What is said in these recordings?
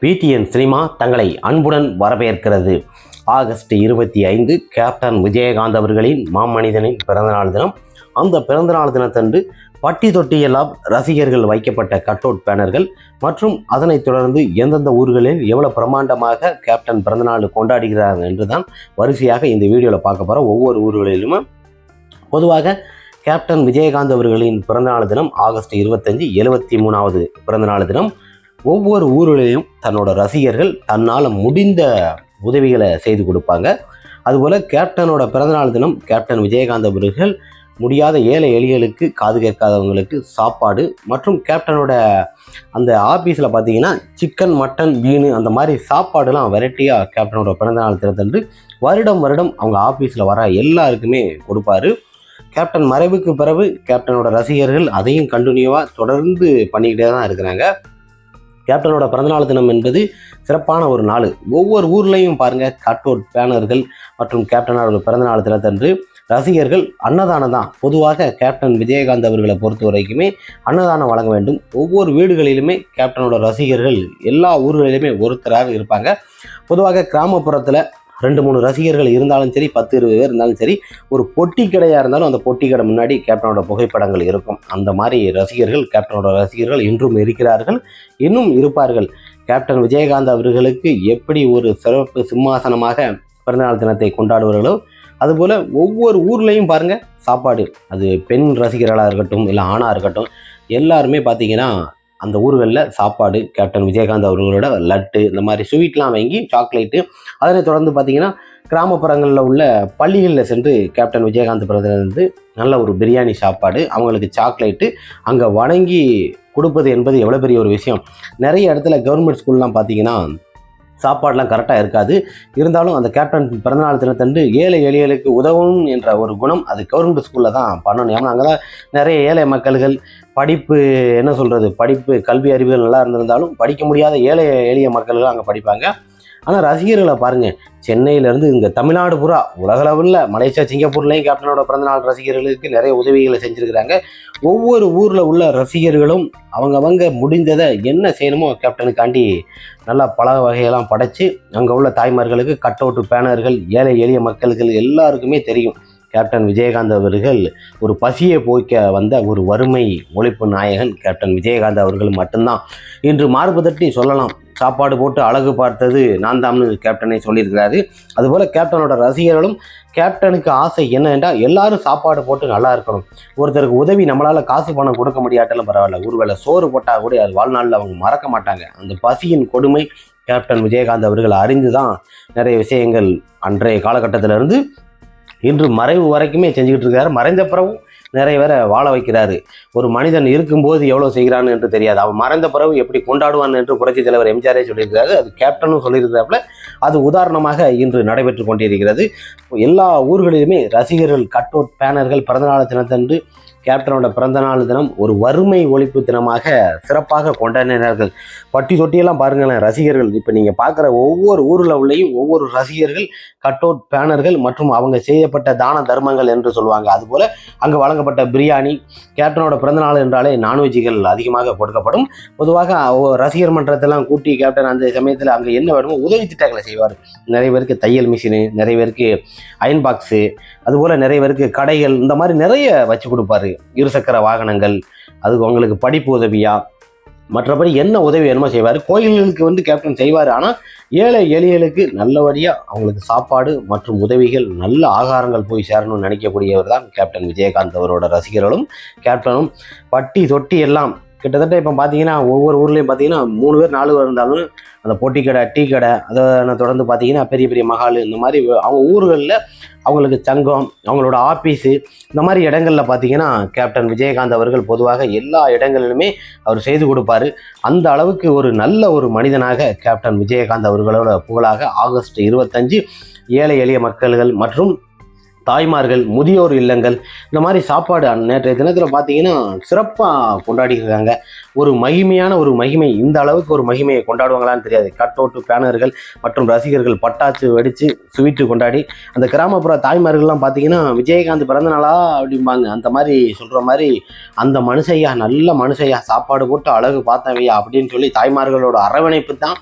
PTN cinema தங்களை அன்புடன் வரவேற்கிறது. ஆகஸ்ட் இருபத்தி ஐந்து கேப்டன் விஜயகாந்த் அவர்களின் மாமனிதனின் பிறந்தநாள் தினம். அந்த பிறந்தநாள் தினத்தன்று பட்டி தொட்டியெல்லாம் ரசிகர்கள் வைக்கப்பட்ட கட்டவுட் பேனர்கள் மற்றும் அதனைத் தொடர்ந்து எந்தெந்த ஊர்களில் எவ்வளோ பிரமாண்டமாக கேப்டன் பிறந்தநாள் கொண்டாடுகிறார்கள் என்று தான் வரிசையாக இந்த வீடியோவில் பார்க்க போகிறோம் ஒவ்வொரு ஊர்களிலுமே பொதுவாக கேப்டன் விஜயகாந்த் அவர்களின் பிறந்தநாள் தினம் ஆகஸ்ட் இருபத்தஞ்சு எழுபத்தி மூணாவது பிறந்தநாள் தினம். ஒவ்வொரு ஊர்களிலும் தன்னோட ரசிகர்கள் தன்னால் முடிந்த உதவிகளை செய்து கொடுப்பாங்க. அதுபோல் கேப்டனோட பிறந்தநாள் தினம் கேப்டன் விஜயகாந்த் அவர்கள் முடியாத ஏழை எளியலுக்கு காது கேட்காதவங்களுக்கு சாப்பாடு மற்றும் கேப்டனோட அந்த ஆஃபீஸில் பார்த்தீங்கன்னா சிக்கன் மட்டன் மீன் அந்த மாதிரி சாப்பாடுலாம் வெரைட்டியாக கேப்டனோட பிறந்தநாள் தினத்தன்று வருடம் வருடம் அவங்க ஆஃபீஸில் வர எல்லாருக்குமே கொடுப்பாரு. கேப்டன் மறைவுக்கு பிறகு கேப்டனோட ரசிகர்கள் அதையும் கண்டினியூவாக தொடர்ந்து பண்ணிக்கிட்டே தான் இருக்கிறாங்க. கேப்டனோட பிறந்தநாள் தினம் என்பது சிறப்பான ஒரு நாள். ஒவ்வொரு ஊர்லேயும் பாருங்கள் கட் பேனர்கள் மற்றும் கேப்டனோட பிறந்தநாள் தினத்தன்று ரசிகர்கள் அன்னதானம் தான். பொதுவாக கேப்டன் விஜயகாந்த் அவர்களை பொறுத்த வரைக்குமே அன்னதானம் வழங்க வேண்டும். ஒவ்வொரு வீடுகளிலுமே கேப்டனோட ரசிகர்கள் எல்லா ஊர்களிலுமே ஒருத்தராக இருப்பாங்க. பொதுவாக கிராமப்புறத்தில் ரெண்டு மூணு ரசிகர்கள் இருந்தாலும் சரி பத்து இருபது பேர் இருந்தாலும் சரி ஒரு பொட்டி கடையாக இருந்தாலும் அந்த பொட்டி கடை முன்னாடி கேப்டனோட புகைப்படங்கள் இருக்கும். அந்த மாதிரி ரசிகர்கள் கேப்டனோட ரசிகர்கள் இன்றும் இருக்கிறார்கள் இன்னும் இருப்பார்கள். கேப்டன் விஜயகாந்த் அவர்களுக்கு எப்படி ஒரு சிறப்பு சிம்மாசனமாக பிறந்தநாள் தினத்தை கொண்டாடுவார்களோ அதுபோல் ஒவ்வொரு ஊர்லேயும் பாருங்கள் சாப்பாடு. அது பெண் ரசிகர்களாக இருக்கட்டும் இல்லை ஆணாக இருக்கட்டும் எல்லாருமே பார்த்தீங்கன்னா அந்த ஊர்களில் சாப்பாடு கேப்டன் விஜயகாந்த் அவர்களோட லட்டு இந்த மாதிரி ஸ்வீட்லாம் வாங்கி சாக்லேட்டு அதனை தொடர்ந்து பார்த்தீங்கன்னா கிராமப்புறங்களில் உள்ள பள்ளிகளில் சென்று கேப்டன் விஜயகாந்த் பிரதமர் நல்ல ஒரு பிரியாணி சாப்பாடு அவங்களுக்கு சாக்லேட்டு அங்கே வணங்கி கொடுப்பது என்பது எவ்வளோ பெரிய ஒரு விஷயம். நிறைய இடத்துல கவர்மெண்ட் ஸ்கூல்லாம் பார்த்தீங்கன்னா சாப்பாடெலாம் கரெக்டாக இருக்காது. இருந்தாலும் அந்த கேப்டன் பிறந்தநாள் தினத்தன்று ஏழை எளியலுக்கு உதவும் என்ற ஒரு குணம் அது கவர்மெண்ட் ஸ்கூலில் தான் பண்ணணும். ஏன்னா அங்கே தான் நிறைய ஏழை மக்கள்கள் படிப்பு என்ன சொல்கிறது படிப்பு கல்வி அறிவுகள் நல்லா இருந்திருந்தாலும் படிக்க முடியாத ஏழை எளிய மக்கள்கள் அங்கே படிப்பாங்க. ஆனால் ரசிகர்களை பாருங்கள் சென்னையிலேருந்து இங்கே தமிழ்நாடு பூரா உலகளவில் மலேசியா சிங்கப்பூர்லேயும் கேப்டனோட பிறந்தநாள் ரசிகர்களுக்கு நிறைய உதவிகளை செஞ்சுருக்கிறாங்க. ஒவ்வொரு ஊரில் உள்ள ரசிகர்களும் அவங்கவங்க முடிந்ததை என்ன செய்யணுமோ கேப்டனுக்காண்டி நல்லா பல வகையெல்லாம் படைச்சு அங்கே உள்ள தாய்மார்களுக்கு கட் அவுட்டு பேனர்கள் ஏழை எளிய மக்களுக்கு எல்லாருக்குமே தெரியும். கேப்டன் விஜயகாந்த் அவர்கள் ஒரு பசியை போய்க்க வந்த ஒரு வறுமை ஒழிப்பு நாயகன் கேப்டன் விஜயகாந்த் அவர்கள் மட்டும்தான். இன்று மார்புதட்டி சொல்லலாம். சாப்பாடு போட்டு அழகு பார்த்தது நான் தாம்னு கேப்டனை சொல்லியிருக்கிறாரு. அதுபோல் கேப்டனோட ரசிகர்களும் கேப்டனுக்கு ஆசை என்ன என்றால் எல்லாரும் சாப்பாடு போட்டு நல்லா இருக்கணும். ஒருத்தருக்கு உதவி நம்மளால் காசு பணம் கொடுக்க முடியாட்டாலும் பரவாயில்ல. ஒருவேளை சோறு போட்டால் கூட அது வாழ்நாளில் அவங்க மறக்க மாட்டாங்க. அந்த பசியின் கொடுமை கேப்டன் விஜயகாந்த் அவர்கள் அறிந்து தான் நிறைய விஷயங்கள் அன்றைய காலகட்டத்திலிருந்து இன்று மறைவு வரைக்குமே செஞ்சுக்கிட்டு இருக்காரு. மறைந்த பிறகும் நிறைய பேரை வாழ வைக்கிறாரு. ஒரு மனிதன் இருக்கும்போது எவ்வளோ செய்கிறான்னு என்று தெரியாது. அவன் மறைந்த பிறகு எப்படி கொண்டாடுவான் என்று புரட்சி தலைவர் எம்ஜிஆரே சொல்லியிருக்காரு அது கேப்டனும் சொல்லியிருக்கிறாப்புல. அது உதாரணமாக இன்று நடைபெற்று கொண்டிருக்கிறது. எல்லா ஊர்களிலுமே ரசிகர்கள் கட்டோட் பேனர்கள் பிறந்தநாள் தினத்தன்று கேப்டனோட பிறந்தநாள் தினம் ஒரு வறுமை ஒழிப்பு தினமாக சிறப்பாக கொண்டாடினார்கள். பட்டி தொட்டியெல்லாம் பாருங்களேன் ரசிகர்கள். இப்போ நீங்கள் பார்க்குற ஒவ்வொரு ஊரில் உள்ளேயும் ஒவ்வொரு ரசிகர்கள் கட் அவுட் பேனர்கள் மற்றும் அவங்க செய்யப்பட்ட தான தர்மங்கள் என்று சொல்லுவாங்க. அதுபோல் அங்கே வழங்கப்பட்ட பிரியாணி கேப்டனோட பிறந்தநாள் என்றாலே நான்வெஜ்கள் அதிகமாக கொடுக்கப்படும். பொதுவாக ரசிகர் மன்றத்தெல்லாம் கூட்டி கேப்டன் அந்த சமயத்தில் அங்கே என்ன வேணுமோ உதவி திட்டங்களை செய்வார். நிறைய பேருக்கு தையல் மிஷினு நிறைய பேருக்கு அயன் பாக்ஸு அதுபோல் நிறைய பேருக்கு கடைகள் இந்த மாதிரி நிறைய வச்சு கொடுப்பாரு. இருசக்கர வாகனங்கள் அது உங்களுக்கு படிப்பு உதவியா மற்றபடி என்ன உதவி வேணுமோ செய்வார். கோயில்களுக்கு வந்து கேப்டன் செய்வார். ஆனால் ஏழை எளியலுக்கு நல்லபடியாக அவங்களுக்கு சாப்பாடு மற்றும் உதவிகள் நல்ல ஆகாரங்கள் போய் சேரணும்னு நினைக்கக்கூடியவர் தான் கேப்டன் விஜயகாந்த் அவரோட ரசிகர்களும் கேப்டனும் பட்டி தொட்டி எல்லாம் கிட்டத்தட்ட இப்போ பார்த்தீங்கன்னா ஒவ்வொரு ஊர்லேயும் பார்த்தீங்கன்னா மூணு பேர் நாலு பேர் இருந்தாலும் அந்த பொட்டி கடை டீ கடை அதை தொடர்ந்து பார்த்தீங்கன்னா பெரிய பெரிய மகால் இந்த மாதிரி அவங்க ஊர்களில் அவங்களுக்கு சங்கம் அவங்களோட ஆஃபீஸு இந்த மாதிரி இடங்களில் பார்த்தீங்கன்னா கேப்டன் விஜயகாந்த் அவர்கள் பொதுவாக எல்லா இடங்களிலுமே அவர் செய்து கொடுப்பாரு. அந்த அளவுக்கு ஒரு நல்ல ஒரு மனிதனாக கேப்டன் விஜயகாந்த் அவர்களோட புகழாக ஆகஸ்ட் இருபத்தஞ்சு ஏழை எளிய மக்கள்கள் மற்றும் தாய்மார்கள் முதியோர் இல்லங்கள் இந்த மாதிரி சாப்பாடு நேற்றைய தினத்தில் பார்த்தீங்கன்னா சிறப்பாக கொண்டாடிருக்காங்க ஒரு மகிமையான ஒரு மகிமை இந்த அளவுக்கு ஒரு மகிமையை கொண்டாடுவாங்களான்னு தெரியாது. கட் அவுட்டு பேனர்கள் மற்றும் ரசிகர்கள் பட்டாசு வெடித்து சுவிட்டு கொண்டாடி அந்த கிராமப்புற தாய்மார்கள்லாம் பார்த்தீங்கன்னா விஜயகாந்த் பிறந்த நாளா? அப்படிம்பாங்க. அந்த மாதிரி சொல்கிற மாதிரி அந்த மனுஷையா நல்ல மனுஷையா சாப்பாடு போட்டு அழகு பார்த்தவையா? அப்படின்னு சொல்லி தாய்மார்களோட அரவணைப்பு தான்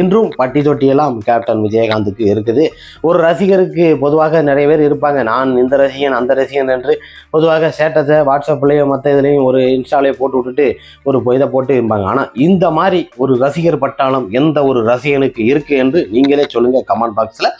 இன்றும் பட்டி தொட்டியெல்லாம் கேப்டன் விஜயகாந்துக்கு இருக்குது. ஒரு ரசிகருக்கு பொதுவாக நிறைய பேர் இருப்பாங்க. நான் இந்த ரசிகன் அந்த ரசிகன் என்று பொதுவாக ஸ்டேட்டஸை வாட்ஸ்அப்லேயோ மற்ற இதுலேயும் ஒரு இன்ஸ்டாலேயே போட்டு விட்டுட்டு ஒரு இதை போட்டு இருப்பாங்க. ஆனால் இந்த மாதிரி ஒரு ரசிகர் பட்டாளம் எந்த ஒரு ரசிகனுக்கு இருக்குது என்று நீங்களே சொல்லுங்கள் கமெண்ட் பாக்ஸில்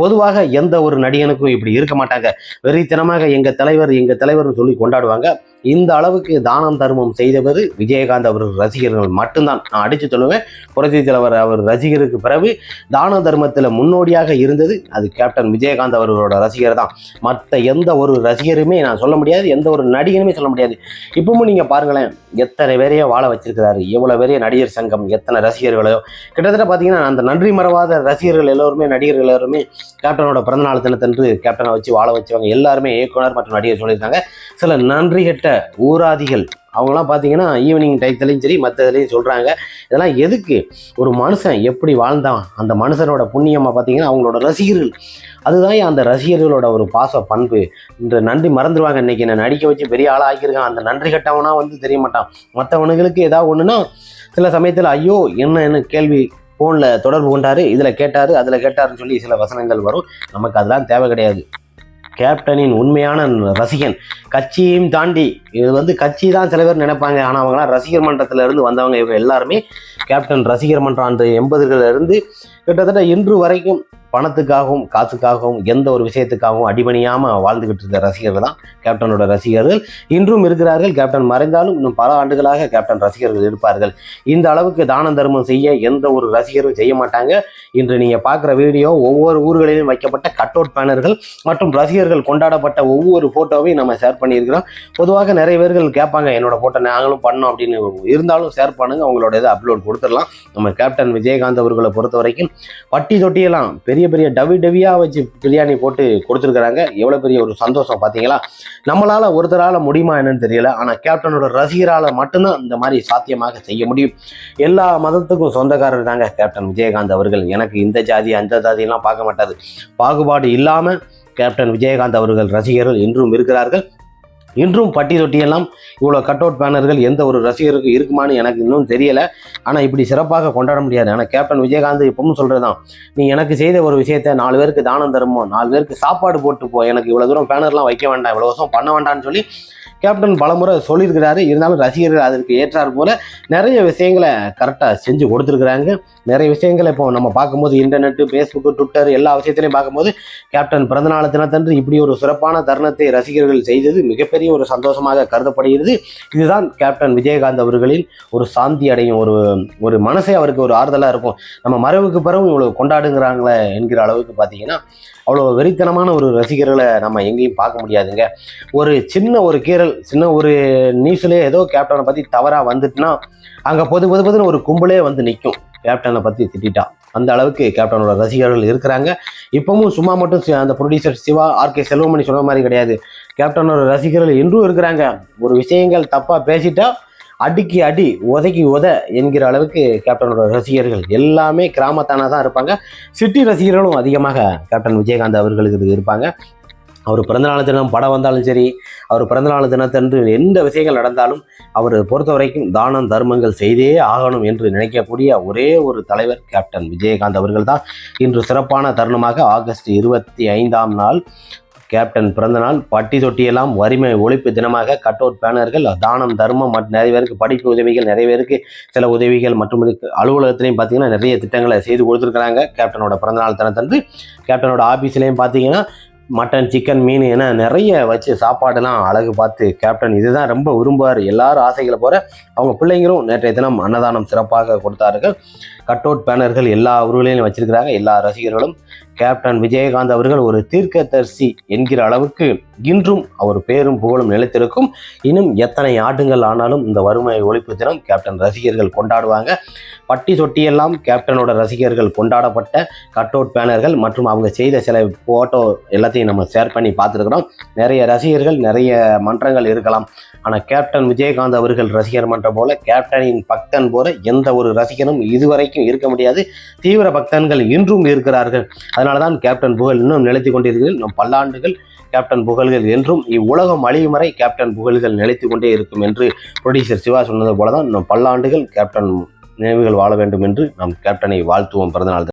பொதுவாக எந்த ஒரு நடிகனுக்கும் இப்படி இருக்க மாட்டாங்க. வெறித்தனமாக எங்கள் தலைவர் எங்கள் தலைவர்னு சொல்லி கொண்டாடுவாங்க. இந்த அளவுக்கு தானம் தர்மம் செய்தவர் விஜயகாந்த் அவர் ரசிகர்கள் மட்டும்தான். நான் அடித்து சொல்லுவேன் புரட்சி தலைவர் அவர் ரசிகருக்கு பிறகு தான தர்மத்தில் முன்னோடியாக இருந்தது அது கேப்டன் விஜயகாந்த் அவர்களோட ரசிகர் தான். மற்ற எந்த ஒரு ரசிகருமே நான் சொல்ல முடியாது எந்த ஒரு நடிகனுமே சொல்ல முடியாது. இப்பவும் நீங்கள் பாருங்களேன் எத்தனை பேரையோ வாழ வச்சிருக்கிறாரு. எவ்வளோ பெரிய நடிகர் சங்கம் எத்தனை ரசிகர்களோ கிட்டத்தட்ட பார்த்தீங்கன்னா அந்த நன்றி மறவாத ரசிகர்கள் எல்லோருமே நடிகர்கள் எல்லோருமே கேப்டனோட பிறந்தநாள் தினத்தன்று கேப்டனை வச்சு வாழ வச்சவங்க எல்லாருமே இயக்குனர் மற்றும் நடிகர் சொல்லியிருக்காங்க. சில நன்றி கெட்ட ஊராதிகள் அவங்களாம் பார்த்தீங்கன்னா ஈவினிங் டைத்துலையும் சரி மற்றதுலேயும் சொல்கிறாங்க இதெல்லாம் எதுக்கு? ஒரு மனுஷன் எப்படி வாழ்ந்தான்? அந்த மனுஷனோட புண்ணியமாக பார்த்தீங்கன்னா அவங்களோட ரசிகர்கள். அதுதான் அந்த ரசிகர்களோட ஒரு பாச பண்பு. இன்று நன்றி மறந்துடுவாங்க இன்றைக்கி நான் நடிக்க வச்சு பெரிய ஆளாக ஆக்கியிருக்கான். அந்த நன்றி கட்டவனா வந்து தெரிய மாட்டான். மற்றவனுங்களுக்கு ஏதாவது ஒன்றுனா சில சமயத்தில் ஐயோ என்ன என்ன கேள்வி ஃபோனில் தொடர்பு கொண்டாரு இதில் கேட்டார் அதில் கேட்டாருன்னு சொல்லி சில வசனங்கள் வரும். நமக்கு அதெல்லாம் தேவை கிடையாது. கேப்டனின் உண்மையான ரசிகன் கட்சியையும் தாண்டி இது வந்து கட்சி தான் சில பேர் நினைப்பாங்க ஆனால் அவங்களாம் ரசிகர் மன்றத்திலிருந்து வந்தவங்க இவங்க எல்லாருமே கேப்டன் ரசிகர் மன்றம் அந்த எண்பதுகளில் இருந்து கிட்டத்தட்ட இன்று வரைக்கும் பணத்துக்காகவும் காசுக்காகவும் எந்த ஒரு விஷயத்துக்காகவும் அடிபணியாமல் வாழ்ந்துகிட்டு இருக்க ரசிகர்கள் தான் கேப்டனோட ரசிகர்கள். இன்றும் இருக்கிறார்கள். கேப்டன் மறைந்தாலும் இன்னும் பல ஆண்டுகளாக கேப்டன் ரசிகர்கள் இருப்பார்கள். இந்த அளவுக்கு தான தர்மம் செய்ய எந்த ஒரு ரசிகரும் செய்ய மாட்டாங்க. இன்று நீங்கள் பார்க்குற வீடியோ ஒவ்வொரு ஊர்களிலும் வைக்கப்பட்ட கட் அவுட் பேனர்கள் மற்றும் ரசிகர்கள் கொண்டாடப்பட்ட ஒவ்வொரு ஃபோட்டோவையும் நம்ம ஷேர் பண்ணியிருக்கிறோம். பொதுவாக நிறைய பேர்கள் கேட்பாங்க என்னோட ஃபோட்டோ நாங்களும் பண்ணோம் அப்படின்னு. இருந்தாலும் ஷேர் பண்ணுங்க அவங்களோட இதை அப்லோட் கொடுத்துடலாம். நம்ம கேப்டன் விஜயகாந்த் அவர்களை பொறுத்த வரைக்கும் பட்டி தொட்டியெல்லாம் பெரிய பெரிய டவி டவியாக வச்சு பிரியாணி போட்டு கொடுத்துருக்குறாங்க. எவ்வளோ பெரிய ஒரு சந்தோஷம் பார்த்தீங்களா? நம்மளால் ஒருத்தரால் முடியுமா என்னன்னு தெரியல. ஆனால் கேப்டனோட ரசிகரால் மட்டும்தான் இந்த மாதிரி சாத்தியமாக செய்ய முடியும். எல்லா மதத்துக்கும் சொந்தக்காரர் தாங்க கேப்டன் விஜயகாந்த் அவர்கள். எனக்கு இந்த ஜாதி அந்த ஜாதியெல்லாம் பார்க்க மாட்டாது. பாகுபாடு இல்லாமல் கேப்டன் விஜயகாந்த் அவர்கள் ரசிகர்கள் இன்றும் இருக்கிறார்கள். இன்றும் பட்டி தொட்டியெல்லாம் இவ்வளோ கட் அவுட் பேனர்கள் எந்த ஒரு ரசிகருக்கு இருக்குமான்னு எனக்கு இன்னும் தெரியலை. ஆனால் இப்படி சிறப்பாக கொண்டாட முடியாது. ஆனால் கேப்டன் விஜயகாந்த் இப்பவும் சொல்கிறது தான் நீ எனக்கு செய்த ஒரு விஷயத்தை நாலு பேருக்கு தானம் தருமோ? நாலு பேருக்கு சாப்பாடு போட்டு போ. எனக்கு இவ்வளோ தூரம் பேனர்லாம் வைக்க வேண்டாம். இவ்வளோ வருஷம் பண்ண வேண்டாம்னு சொல்லி கேப்டன் பலமுறை சொல்லியிருக்கிறாரு. இருந்தாலும் ரசிகர்கள் அதற்கு ஏற்றார் போல நிறைய விஷயங்களை கரெக்டாக செஞ்சு கொடுத்துருக்குறாங்க. நிறைய விஷயங்களை இப்போ நம்ம பார்க்கும்போது இன்டர்நெட்டு ஃபேஸ்புக்கு ட்விட்டர் எல்லா விஷயத்திலையும் பார்க்கும்போது கேப்டன் பிறந்தநாள் தினத்தன்று இப்படி ஒரு சிறப்பான தருணத்தை ரசிகர்கள் செய்தது மிகப்பெரிய ஒரு சந்தோஷமாக கருதப்படுகிறது. இதுதான் கேப்டன் விஜயகாந்த் அவர்களின் ஒரு சாந்தி அடையும் ஒரு ஒரு மனசே அவருக்கு ஒரு ஆறுதலாக இருக்கும். நம்ம மறைவுக்கு பிறகு இவ்வளோ கொண்டாடுங்கிறாங்களே என்கிற அளவுக்கு பார்த்தீங்கன்னா அவ்வளோ வெறித்தனமான ஒரு ரசிகர்களை நம்ம எங்கேயும் பார்க்க முடியாதுங்க. ஒரு சின்ன ஒரு கீறல் சின்ன ஒரு நியூஸ்லேயே ஏதோ கேப்டனை பற்றி தவறாக வந்துட்டுனா அங்கே பொது பொது பொதுன்னு ஒரு கும்பலே வந்து நிற்கும் கேப்டனை பற்றி திட்டா அந்த அளவுக்கு கேப்டனோட ரசிகர்கள் இருக்கிறாங்க. இப்பவும் சும்மா மட்டும் சி- அந்த ப்ரொடியூசர் சிவா ஆர்கே செல்வமணி சொன்ன மாதிரி கிடையாது. கேப்டனோட ரசிகர்கள் இன்றும் இருக்கிறாங்க. ஒரு விஷயங்கள் தப்பாக பேசிட்டா அடிக்கு அடி உதைக்கு உத என்கிற அளவுக்கு கேப்டனோட ரசிகர்கள் எல்லாமே கிராமத்தானாக தான் இருப்பாங்க. சிட்டி ரசிகர்களும் அதிகமாக கேப்டன் விஜயகாந்த் அவர்களுக்கு இருப்பாங்க. அவர் பிறந்தநாள் தினம் படம் வந்தாலும் சரி அவர் பிறந்தநாள் தினத்தன்று எந்த விஷயங்கள் நடந்தாலும் அவர் பொறுத்த வரைக்கும் தானம் தர்மங்கள் செய்தே ஆகணும் என்று நினைக்கக்கூடிய ஒரே ஒரு தலைவர் கேப்டன் விஜயகாந்த் அவர்கள் தான் இன்று சிறப்பான தருணமாக ஆகஸ்ட் இருபத்தி ஐந்தாம் நாள் கேப்டன் பிறந்தநாள் பட்டி தொட்டியெல்லாம் வறுமை ஒழிப்பு தினமாக கட் பேனர்கள் தானம் தர்மம் மற்றும் நிறைய பேருக்கு படிப்பு உதவிகள் நிறைய பேருக்கு சில உதவிகள் மற்றும் அலுவலகத்திலையும் பார்த்தீங்கன்னா நிறைய திட்டங்களை செய்து கொடுத்துருக்குறாங்க. கேப்டனோட பிறந்தநாள் தினத்தன்று கேப்டனோட ஆஃபீஸ்லேயும் பார்த்தீங்கன்னா மட்டன் சிக்கன் மீன் என நிறைய வச்சு சாப்பாடெல்லாம் அழகு பார்த்து கேப்டன் இதுதான் ரொம்ப விரும்புவார். எல்லாரும் ஆசைகளை போகிற அவங்க பிள்ளைங்களும் நேற்றைய தினம் அன்னதானம் சிறப்பாக கொடுத்தார்கள். கட் அவுட் பேனர்கள் எல்லா ஊர்களிலும் வச்சுருக்கிறாங்க. எல்லா ரசிகர்களும் கேப்டன் விஜயகாந்த் அவர்கள் ஒரு தீர்க்கதரிசி என்கிற அளவுக்கு இன்றும் அவர் பேரும் புகழும் நிலைத்திருக்கும். இன்னும் எத்தனை ஆண்டுகள் ஆனாலும் இந்த வறுமை ஒழிப்பு தினம் கேப்டன் ரசிகர்கள் கொண்டாடுவாங்க. பட்டி தொட்டியெல்லாம் கேப்டனோட ரசிகர்கள் கொண்டாடப்பட்ட கட் அவுட் பேனர்கள் மற்றும் அவங்க செய்த சில ஃபோட்டோ எல்லாத்தையும் நம்ம ஷேர் பண்ணி பார்த்துருக்குறோம். நிறைய ரசிகர்கள் நிறைய மன்றங்கள் இருக்கலாம். ஆனால் கேப்டன் விஜயகாந்த் அவர்கள் ரசிகர் மன்றம் போல கேப்டனின் பக்தன் போல எந்த ஒரு ரசிகனும் இதுவரைக்கும் இருக்க முடியாது. தீவிர பக்தன்கள் இன்றும் இருக்கிறார்கள். அதனால தான் கேப்டன் புகழ் இன்னும் நிலைத்து கொண்டிருக்கிறது. நம் பல்லாண்டுகள் கேப்டன் புகழ்கள் என்றும் இவ்வுலகம் அழியும் வரை கேப்டன் புகழ்கள் நிலைத்து கொண்டே இருக்கும் என்று ப்ரொடியூசர் சிவா சொன்னது போல தான் பல்லாண்டுகள் கேப்டன் நினைவுகள் வாழ வேண்டும் என்று நாம் கேப்டனை வாழ்த்துவோம் பிறந்தநாள்